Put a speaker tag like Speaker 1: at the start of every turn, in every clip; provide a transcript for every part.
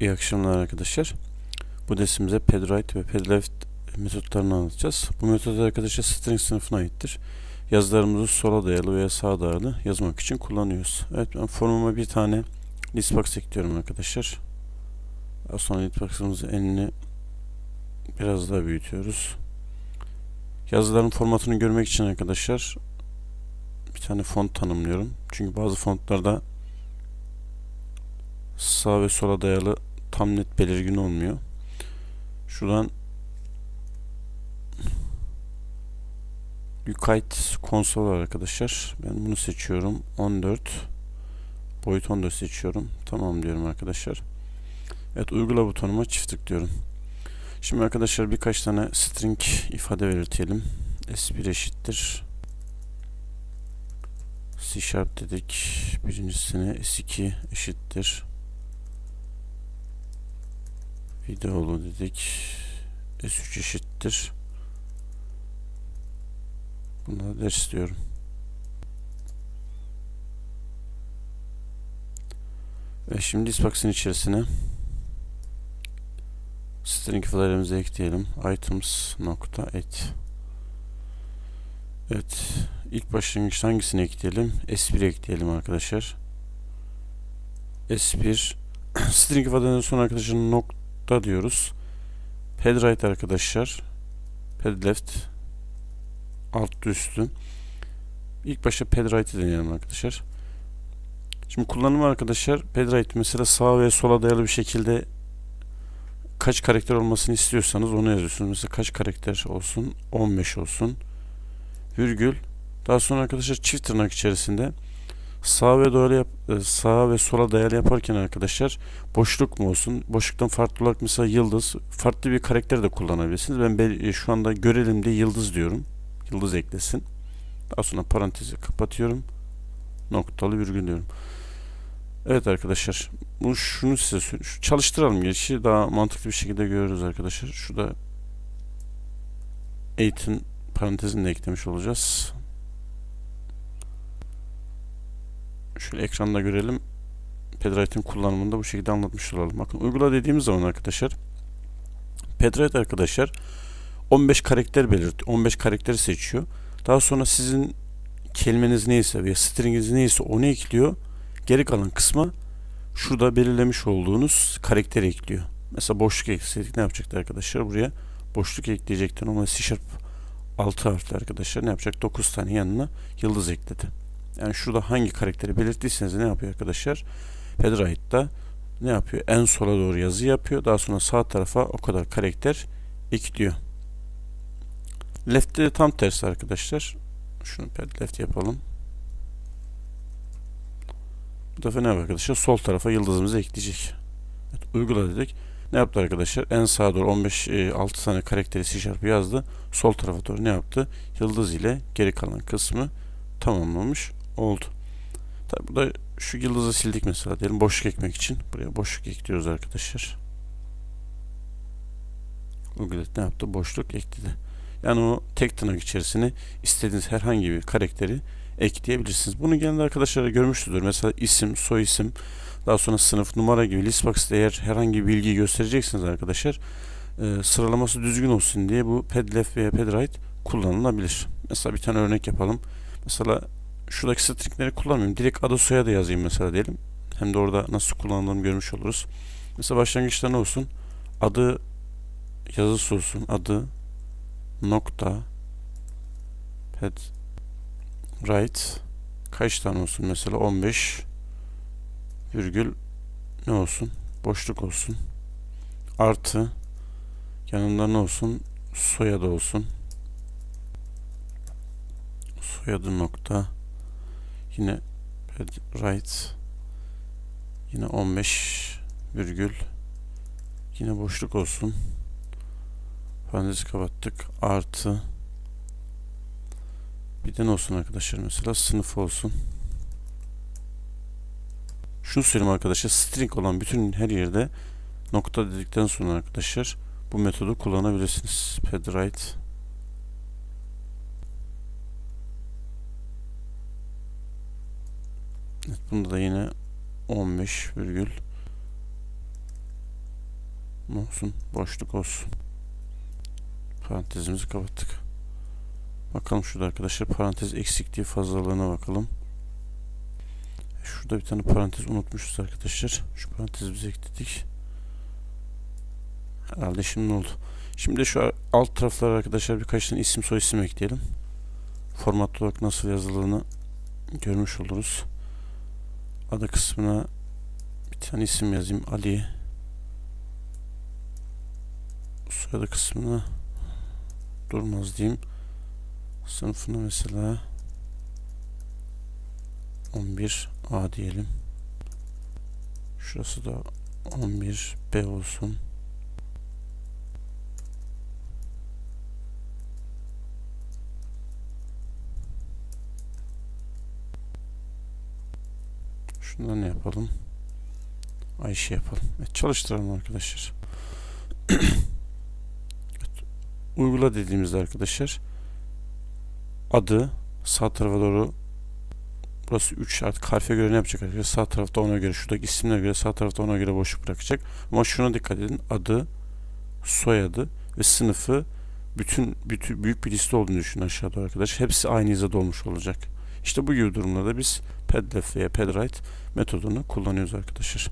Speaker 1: İyi akşamlar arkadaşlar. Bu dersimizde pedright ve pedleft metotlarını anlatacağız. Bu metot arkadaşlar string sınıfına aittir. Yazılarımızı sola dayalı veya sağa dayalı yazmak için kullanıyoruz. Evet ben formuma bir tane listbox ekliyorum arkadaşlar. Daha sonra listbox'ımızın enini biraz daha büyütüyoruz. Yazıların formatını görmek için arkadaşlar bir tane font tanımlıyorum. Çünkü bazı fontlarda sağ ve sola dayalı tam net belirgin olmuyor. Şuradan Yucait konsol var arkadaşlar. Ben bunu seçiyorum. 14 boyut 14 seçiyorum. Tamam diyorum arkadaşlar. Evet uygula butonuma çift tıklıyorum. Şimdi arkadaşlar birkaç tane string ifade belirtelim. S1 eşittir. C Sharp dedik. Birincisine S2 eşittir. Videolu dedik. S3 eşittir. Buna ders diyorum. Ve şimdi Xbox'ın içerisine string ifadelerimizi ekleyelim. items nokta et. Evet. İlk başlangıçta hangisini ekleyelim? S1 ekleyelim arkadaşlar. S1 string ifadeden sonra arkadaşlar nokta diyoruz. Pad right arkadaşlar. Pad left alt üstü. İlk başta pad right'i deneyelim arkadaşlar. Şimdi kullanımı arkadaşlar pad right mesela sağa ve sola dayalı bir şekilde kaç karakter olmasını istiyorsanız onu yazıyorsunuz. Mesela kaç karakter olsun? 15 olsun. Virgül. Daha sonra arkadaşlar çift tırnak içerisinde sağ ve dayalı yap, sağa ve sola dayalı yaparken arkadaşlar boşluk mu olsun? Boşluktan farklı olarak mesela yıldız, farklı bir karakter de kullanabilirsiniz. Ben şu anda görelim diye yıldız diyorum. Yıldız eklesin. Daha sonra parantezi kapatıyorum. Noktalı virgül diyorum. Evet arkadaşlar. Bu şunu size şu çalıştıralım geçişi daha mantıklı bir şekilde görürüz arkadaşlar. Şurada eğitim parantezini de eklemiş olacağız. Şöyle ekranda görelim. Pedrite'in kullanımında bu şekilde anlatmış olalım. Bakın uygula dediğimiz zaman arkadaşlar Pedrite arkadaşlar 15 karakter belirt 15 karakteri seçiyor. Daha sonra sizin kelimeniz neyse veya stringiniz neyse onu ekliyor. Geri kalan kısma şurada belirlemiş olduğunuz karakteri ekliyor. Mesela boşluk ekseydik ne yapacaktı arkadaşlar? Buraya boşluk ekleyecekti. Ama C Sharp 6 harfli arkadaşlar ne yapacak? 9 tane yanına yıldız ekledi. Yani şurada hangi karakteri belirttiyseniz ne yapıyor arkadaşlar? Pedrite'da ne yapıyor? En sola doğru yazı yapıyor. Daha sonra sağ tarafa o kadar karakter ekliyor. Left'te tam tersi arkadaşlar. Şunu pad left yapalım. Bu defa ne arkadaşlar? Sol tarafa yıldızımızı ekleyecek. Evet, uygula dedik. Ne yaptı arkadaşlar? En sağa doğru 15 e, 6 tane karakteri C yazdı. Sol tarafa doğru ne yaptı? Yıldız ile geri kalan kısmı tamamlamış oldu. Tabi burada şu yıldızı sildik mesela diyelim boşluk ekmek için. Buraya boşluk ekliyoruz arkadaşlar. Uygulat ne yaptı? Boşluk ekledi. Yani o tek tırnak içerisine istediğiniz herhangi bir karakteri ekleyebilirsiniz. Bunu genelde arkadaşlara görmüştür. Mesela isim, soy isim, daha sonra sınıf, numara gibi listbox'ta eğer herhangi bir bilgi göstereceksiniz arkadaşlar e, sıralaması düzgün olsun diye bu left veya right kullanılabilir. Mesela bir tane örnek yapalım. Mesela şuradaki stringleri kullanmıyorum. Direkt adı soyadı yazayım mesela diyelim. Hem de orada nasıl kullanıldığını görmüş oluruz. Mesela başlangıçta ne olsun? Adı yazısı olsun. Adı nokta pad right kaç tane olsun mesela 15 virgül ne olsun boşluk olsun artı yanında ne olsun soyadı olsun soyadı nokta yine right yine 15 virgül. Yine boşluk olsun. Parantezi kapattık. Artı. Bir de ne olsun arkadaşlar mesela? Sınıf olsun. Şunu söyleyeyim arkadaşlar string olan bütün her yerde nokta dedikten sonra arkadaşlar bu metodu kullanabilirsiniz. Pedwrite bunda da yine 15 virgül ne olsun? Boşluk olsun. Parantezimizi kapattık. Bakalım şurada arkadaşlar parantez eksikliği fazlalığına bakalım. Şurada bir tane parantez unutmuşuz arkadaşlar. Şu parantezi biz ekledik. Herhalde şimdi oldu. Şimdi şu alt taraflara arkadaşlar birkaç tane isim soy isim ekleyelim. Format olarak nasıl yazıldığını görmüş oluruz. Adı kısmına bir tane isim yazayım. Ali. Soyadı kısmına durmaz diyeyim. Sınıfını mesela 11A diyelim. Şurası da 11B olsun. Şundan ne yapalım? Ayşe yapalım. Evet, çalıştıralım arkadaşlar. evet. Uygula dediğimizde arkadaşlar adı sağ tarafa doğru burası 3 artık harfe göre ne yapacak arkadaşlar? Sağ tarafta ona göre şuradaki isimlere göre sağ tarafta ona göre boşluk bırakacak. Ama şuna dikkat edin. Adı, soyadı ve sınıfı bütün, bütün büyük bir liste olduğunu düşünün aşağıda arkadaş. Hepsi aynı hizada olmuş olacak. İşte bu gibi durumlarda biz pedlef veya pedwrite metodunu kullanıyoruz arkadaşlar.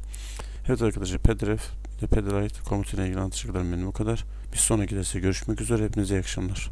Speaker 1: Evet arkadaşlar pedref ve pedwrite komutuyla ilgili anlatacaklarım benim bu kadar. Bir sonraki derste görüşmek üzere. Hepinize iyi akşamlar.